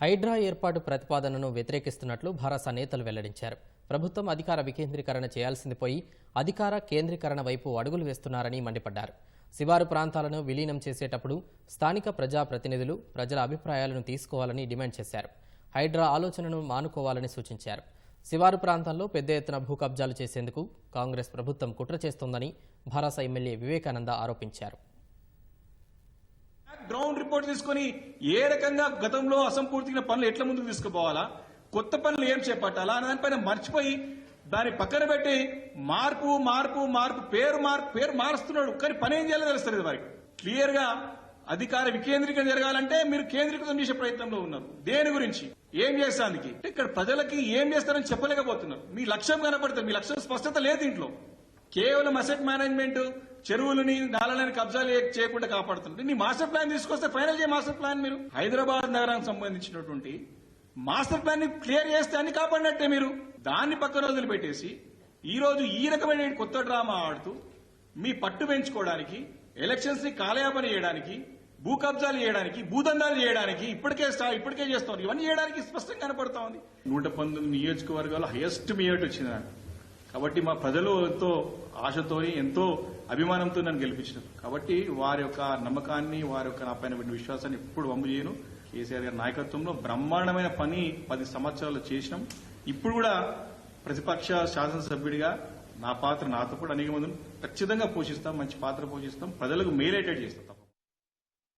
హైడ్రా ఏర్పాటు ప్రతిపాదనను వ్యతిరేకిస్తున్నట్లు భరోసా నేతలు వెల్లడించారు. ప్రభుత్వం అధికార వికేంద్రీకరణ చేయాల్సింది పోయి అధికార కేంద్రీకరణ వైపు అడుగులు వేస్తున్నారని మండిపడ్డారు. శివారు ప్రాంతాలను విలీనం చేసేటప్పుడు స్థానిక ప్రజాప్రతినిధులు ప్రజల అభిప్రాయాలను తీసుకోవాలని డిమాండ్ చేశారు. హైడ్రా ఆలోచనను మానుకోవాలని సూచించారు. శివారు ప్రాంతాల్లో పెద్ద ఎత్తున భూ కబ్జాలు చేసేందుకు కాంగ్రెస్ ప్రభుత్వం కుట్ర చేస్తోందని భరోసా ఎమ్మెల్యే వివేకానంద ఆరోపించారు. గ్రౌండ్ రిపోర్ట్ తీసుకొని ఏ రకంగా గతంలో అసంపూర్తిగా పనులు ఎట్లా ముందుకు తీసుకుపోవాలా? కొత్త పనులు ఏం చేపట్టాలా? అనే దానిపైన మర్చిపోయి దాన్ని పక్కన పెట్టి మార్పు మార్పు మార్పు పేరు మార్పు పేరు మారుస్తున్నాడు. కానీ పని ఏం చేయాలో తెలుస్తుంది వారికి. క్లియర్గా అధికార వికేంద్రీకరణ జరగాలంటే మీరు కేంద్రీకృతం చేసే ప్రయత్నంలో ఉన్నారు. దేని గురించి? ఏం చేస్తానికి? ఇక్కడ ప్రజలకి ఏం చేస్తారని చెప్పలేకపోతున్నారు. మీ లక్ష్యం కనపడుతుంది. మీ లక్ష్యం స్పష్టత లేదు ఇంట్లో. కేవలం అసెట్ మేనేజ్మెంట్ చెరువులని నాలని కబ్జాలు చేయకుండా కాపాడుతుంటే నీ మాస్టర్ ప్లాన్ తీసుకొస్తే ఫైనల్ చేయ మాస్టర్ ప్లాన్ మీరు. హైదరాబాద్ నగరానికి సంబంధించినటువంటి మాస్టర్ ప్లాన్ని క్లియర్ చేస్తే అన్ని కాపాడినట్టే మీరు. దాన్ని పక్కన వదిలిపెట్టేసి ఈ రోజు ఈ రకమైన కొత్త డ్రామా ఆడుతూ మీ పట్టు పెంచుకోవడానికి ఎలక్షన్స్ని కాలయాపన చేయడానికి భూ కబ్జాలు చేయడానికి భూదందాలు చేయడానికి ఇప్పటికే స్టా- ఇప్పటికే చేస్తాం ఇవన్నీ చేయడానికి స్పష్టంగా కనపడతా ఉంది. నూట పంతొమ్మిది నియోజకవర్గాలు హైయెస్ట్ మేయట్ వచ్చింది నాకు కాబట్టి మా ప్రజలు ఎంతో ఆశతోని ఎంతో అభిమానంతో నన్ను గెలిపించారు కాబట్టి వారి యొక్క నమ్మకాన్ని వారి యొక్క నా పైన విశ్వాసాన్ని ఎప్పుడు వమ్ము చేయను. కేసీఆర్ గారి నాయకత్వంలో బ్రహ్మాండమైన పని పది సంవత్సరాలు చేసినాం. ఇప్పుడు కూడా ప్రతిపక్ష శాసనసభ్యుడిగా నా పాత్ర నాతో కూడా అనేక మందిని ఖచ్చితంగా పోషిస్తాం మంచి పాత్ర పోషిస్తాం ప్రజలకు మేలేటట్టు చేస్తాం